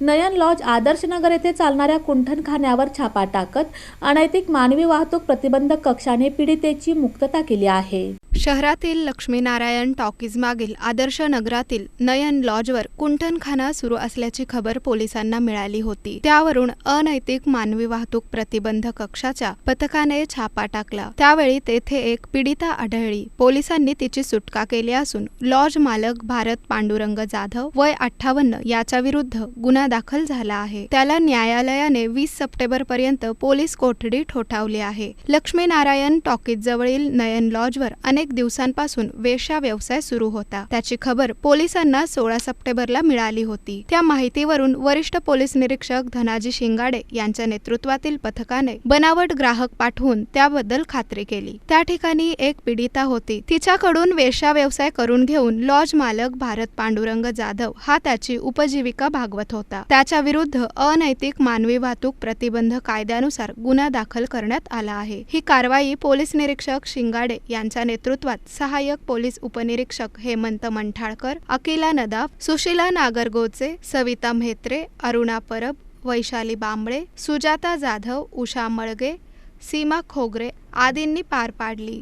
नयन lodge Adarsh Nagar येथे चालणाऱ्या कुंठणखान्यावर छापा टाकत अनैतिक मानवी वाहतूक प्रतिबंधक कक्षाने पीडितेची मुक्तता केली आहे. शहरातील लक्ष्मीनारायण टॉकीजमागील आदर्श नगरातील नयन लॉजवर कुंठणखाना सुरू असल्याची खबर पोलिसांना मिळाली होती. त्यावरून अनैतिक मानवी वाहतूक प्रतिबंध कक्षाच्या पथकाने छापा टाकला. त्यावेळी तेथे एक पीडिता आढळली. पोलिसांनी तिची सुटका केली असून लॉज मालक भारत पांडुरंग जाधव वय अठ्ठावन्न याच्या विरुद्ध गुन्हा दाखल झाला आहे. त्याला न्यायालयाने वीस सप्टेंबर पर्यंत पोलीस कोठडी ठोठावली आहे. लक्ष्मीनारायण टॉकीज जवळील नयन लॉजवर अनेक दिवसांपासून वेश्या व्यवसाय सुरू होता. त्याची खबर पोलिसांना सोळा सप्टेंबरला मिळाली होती. त्या माहितीवरून वरिष्ठ पोलीस निरीक्षक धनाजी शिंगाडे यांच्या नेतृत्वातील पथकाने बनावट ग्राहक पाठवून त्याबद्दल खात्री केली. त्या ठिकाणी एक पीडिता होती. तिच्याकडून वेश्या व्यवसाय करून घेऊन लॉज मालक भारत पांडुरंग जाधव हा त्याची उपजीविका भागवत होता. त्याच्या विरुद्ध अनैतिक मानवी वाहतूक प्रतिबंध कायद्यानुसार गुन्हा दाखल करण्यात आला आहे. ही कारवाई पोलीस निरीक्षक शिंगाडे यांच्या नेतृत्व नेतृत्वात सहाय्यक पोलीस उपनिरीक्षक हेमंत मंठाळकर अकिला नदाफ सुशीला नागरगोचे सविता म्हेत्रे अरुणा परब वैशाली बांबळे सुजाता जाधव उषा मळगे सीमा खोगरे आदींनी पार पाडली.